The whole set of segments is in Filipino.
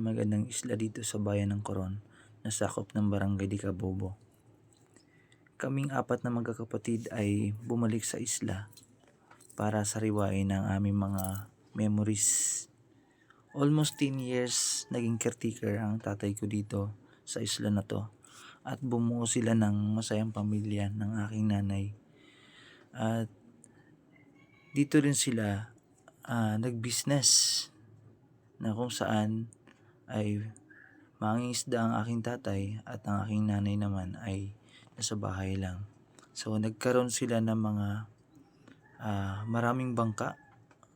ang magandang isla dito sa bayan ng Coron na sakop ng barangay di Cabobo. Kaming apat na magkakapatid ay bumalik sa isla para sariwain ang aming mga memories. Almost 10 years naging caretaker ang tatay ko dito sa isla na to at bumuo sila ng masayang pamilya ng aking nanay. At dito rin sila ah, nag-business na kung saan ay mangingisda ang aking tatay at ang aking nanay naman ay nasa bahay lang. So nagkaroon sila ng mga ah, maraming bangka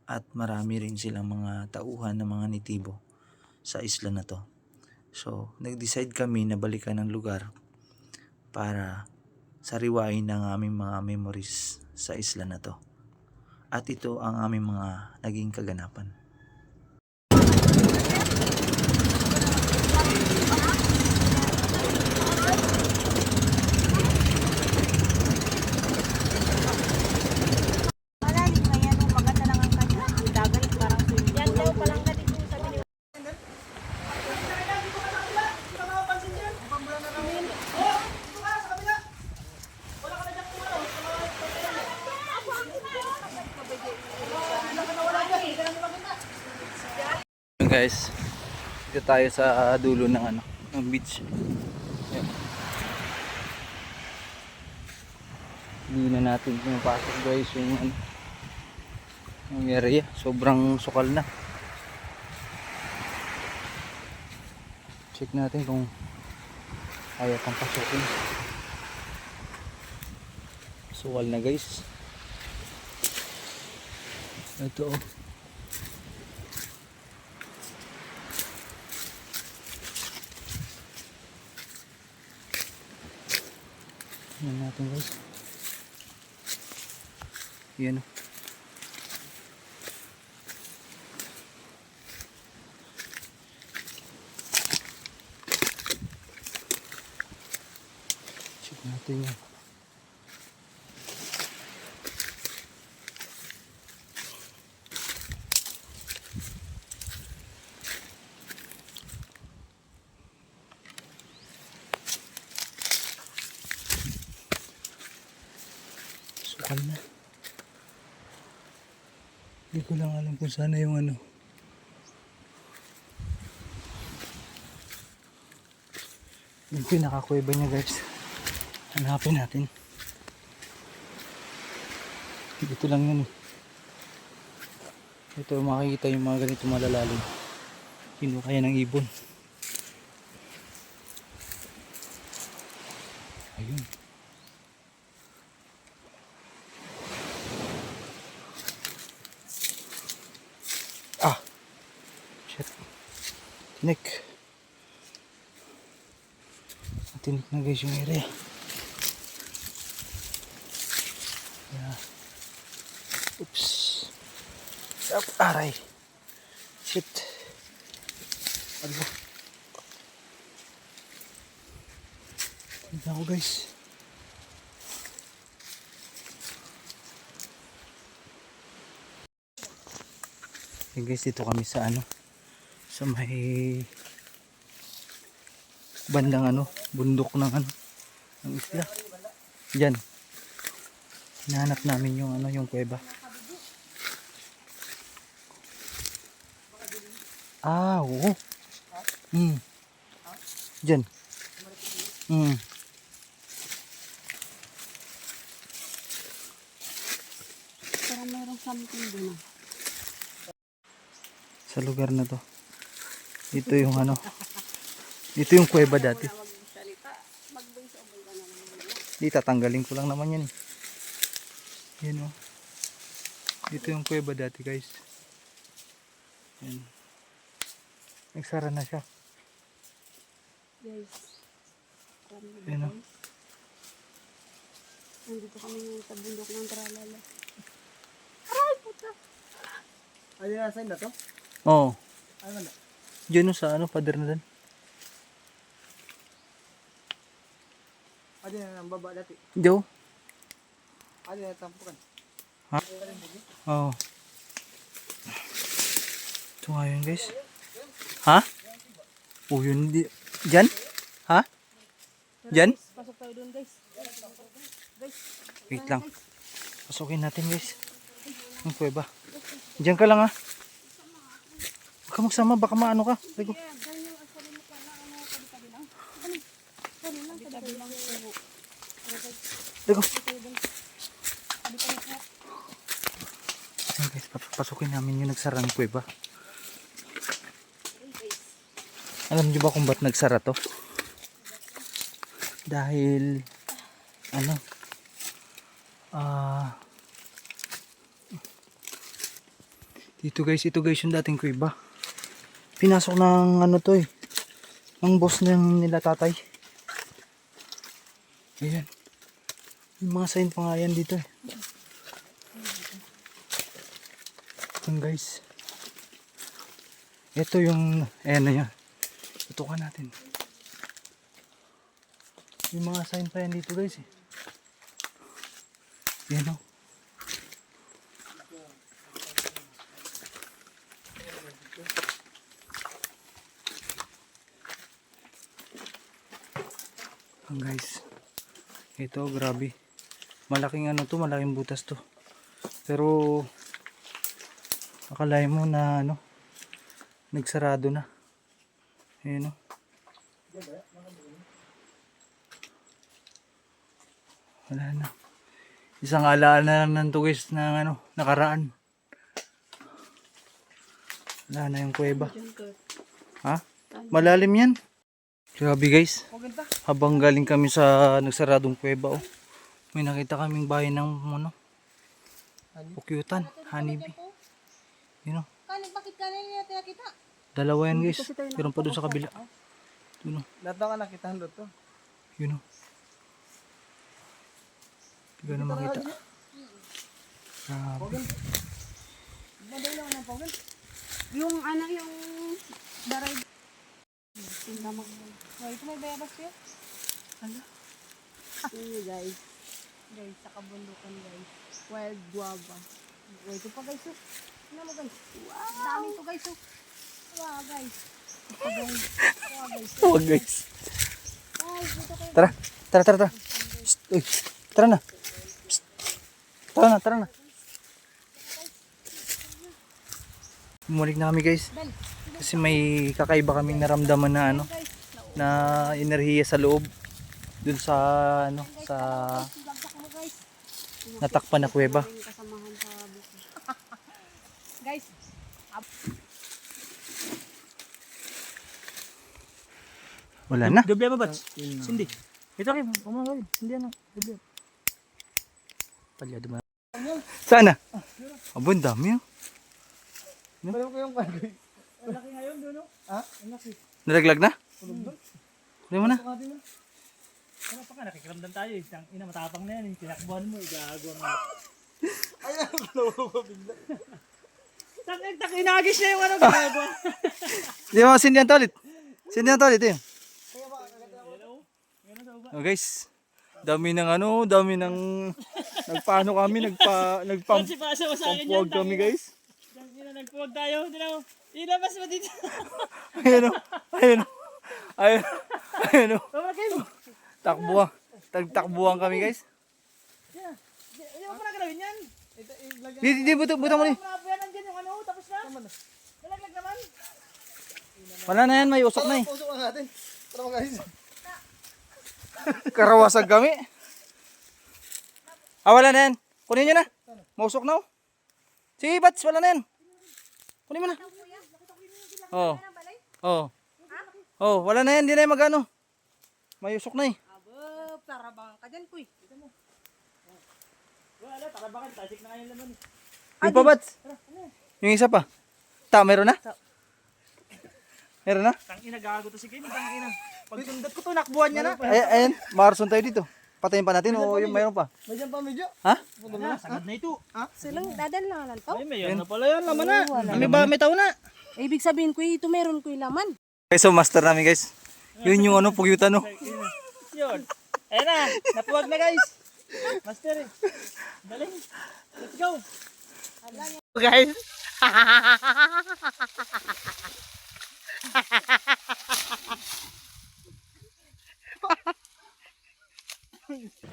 at marami rin silang mga tauhan ng mga nitibo sa isla na to. So nag-decide kami na balikan ng lugar para sariwain ang aming mga memories sa isla na to. At ito ang aming mga naging kaganapan. Malalim kaya nung maganda lang ang kanya. Ang dagat parang swimming Yan daw palang ganito sabi ni Yun guys, dito tayo sa dulo ng ano, ng beach. Yan. Hindi na natin pinapasok guys yung ano, yung area. Sobrang sukal na. Check natin kung kaya pang pasukin. Sukal na guys. Ito oh. Yan natin guys. Yan. oh. Check natin yan. Sukal na. Hindi ko lang alam kung sana yung ano. Yung pinakakuweba niya guys. Hanapin natin. Dito lang yun eh. Ito makikita yung mga ganito malalalim. Kinuha yan ng ibon. Ayun. Ah. Shit. Tinik. Tinik na guys yung area. Yeah. Oops. Up, aray. Shit. Ano? Tignan ako guys. Okay guys, dito kami sa ano sa may bandang ano, bundok ng ano ng isla. Diyan. Hinahanap namin yung ano, yung kuweba. Ah, oo. Hmm. Diyan. Hmm. Parang mayroong something doon ah. Sa lugar na to. Ito yung ano. Ito yung kuweba dati. Na. Di tatanggalin ko lang naman yan. eh. Yan o. Ito yung kuweba dati guys. Yan. Nagsara na siya. Guys. Yan o. guys. Nandito kami ngayon sa bundok ng Tralala. Aray, puta! Ano yung nasa na to? Oo. Ano na? Diyan sa ano, pader na doon. Ano yung ang baba dati? Diyo. Ano yung tampukan? Ha? Oo. Ito nga yun guys. Ha? Oh, yun. Di... Diyan? Ha? Diyan? Pasok tayo doon guys. Wait lang. Pasukin natin guys. Ang kuweba. Diyan ka lang ha. Huwag ka magsama, baka maano ka. Ayan guys, pas- pasukin namin yung nagsarang kuweba. Alam niyo ba kung ba't nagsara to? Dahil ano ah dito guys ito guys yung dating kuiba pinasok ng ano to eh. Ng boss ng nila tatay. Ayan. Yung mga sign pa nga yan dito eh. Ayan guys. Ito yung ayan na yan. Tutukan natin. Yung mga sign pa yan dito guys eh. Yan o. Ang guys. Ito, grabe. Malaking ano to, malaking butas to. Pero, akalain mo na ano, nagsarado na. Ayan o. Wala na. Isang alaala na lang ng tugis ng ano, nakaraan. Wala na yung kuweba. Ha? Malalim yan. Grabe guys. Habang galing kami sa nagsaradong kuweba oh. May nakita kaming bahay ng ano. Pukyutan, honeybee. Yun oh. Kanin, bakit kanin niya tayo kita? Dalawa yan guys. Meron pa dun sa kabila. Yun oh. Lahat na ka nakita ng to. Yun oh. Hindi na makita. Grabe. Yung ano yung daray. Tingnan mo. Oh, ito may bayabas yun. Ano? Ini guys. Guys, sa kabundukan guys. Wild guava. Oh, ito pa guys. Oh. Tingnan mo guys. Wow. Dami to guys. Oh. Wow guys. Wow guys. Tara, tara, tara, tara. Psst, uy, tara na. Psst. Tara na, tara na. Bumalik na kami guys. Kasi may kakaiba kaming naramdaman na ano, na enerhiya sa loob. Dun sa ano, sa natakpan na kuweba. Guys, Wala na. Doble mo, Bats? Sindi. Ito kayo, kumakain. Sindi ano? Doble. Palyado mo. Saan na? Abo, ang dami yung pag- Malaki ngayon, Duno. Nalaglag na? Kunin mo na. Ano pa ka, nakikiramdam tayo eh. Tang ina, matapang na yan eh. Tinakbuhan mo, igagawa mo. Ay, nakulong ko bigla. Tak, tak, inagis na yung ano, ginagawa. Di mo, sindihan to ulit. Sindihan to ulit yun. Oh guys, dami ng ano, dami ng nagpaano kami, nagpa nagpam Pansi pasa mo sa akin yan. pampuwag kami guys. Ina, nagpuwag tayo. Mo. Ilabas mo dito. Ayun oh. Ayun oh. Ayun. Ayun oh. Tama kayo. Takbuhan. Tagtakbuhan kami guys. Hindi mo pa nagalawin yan. Di di buto buto mo ni. Ano, tapos na. Nalaglag naman. Wala na yan, may usok na eh. Puso ka natin. Tara mga guys. Karawasag kami. Ah, wala na yan. Kunin nyo na. Mausok na oh. Sige, bats, wala na yan. Kunin mo na. Oo. Oo. Oh, wala na yan, hindi na yan magano. May usok na eh. abo, tarabang ka dyan, kuy. Wala, takabakan. Tasik na ngayon naman. Yung pa, bats. Yung isa pa. Ta, meron na? Meron na? Tang ina, gago to si Kim. Tang ina. Pag sundat ko to, nakbuhan niya na. Ay, ayan, Marson tayo dito. Patayin pa natin o yung mayroon pa. May dyan pa medyo. Ha? Wala, sagad na ito. Silang dadala lang to. Ay, may na pala yan. Laman na. May ba, may tao na. Ibig sabihin ko, ito meron ko laman. Okay, so master namin guys. Yun yung ano, pugyutan no. Yun. Ayan na, napuwag na guys. Master eh. Dali. Let's go. Guys.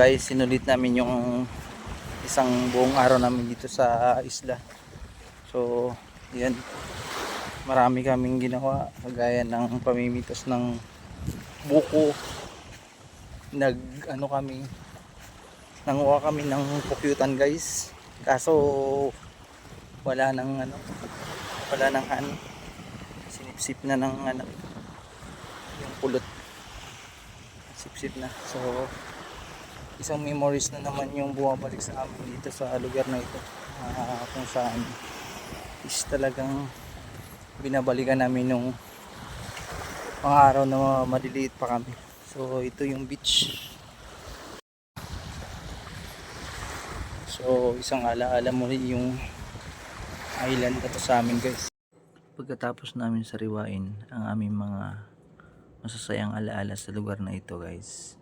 Guys, sinulit namin yung isang buong araw namin dito sa isla. So, yan. Marami kaming ginawa. Kagaya ng pamimitas ng buko. Nag, ano kami, nanguha kami ng pukyutan guys. Kaso, wala nang ano, wala nang ano, sinipsip na ng ano, yung pulot. Sipsip na. So, isang memories na naman yung bumabalik sa amin dito sa lugar na ito. Ah, kung saan is talagang binabalikan namin nung mga araw na maliliit pa kami. So ito yung beach. So isang alaala mo rin yung island na to sa amin guys. Pagkatapos namin sariwain ang aming mga masasayang alaala sa lugar na ito guys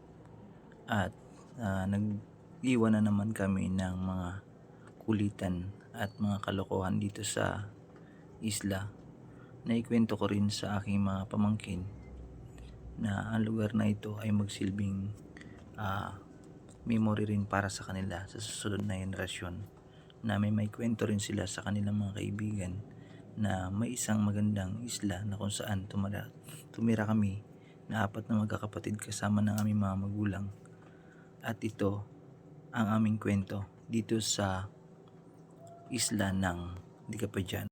at ah, nag-iwan na naman kami ng mga kulitan at mga kalokohan dito sa isla. Na ikwento ko rin sa aking mga pamangkin na ang lugar na ito ay magsilbing ah, memory rin para sa kanila sa susunod na henerasyon. Na may may kwento rin sila sa kanilang mga kaibigan na may isang magandang isla na kung saan tumira, tumira kami na apat na magkakapatid kasama ng aming mga magulang at ito ang aming kwento dito sa isla ng Dicapajan.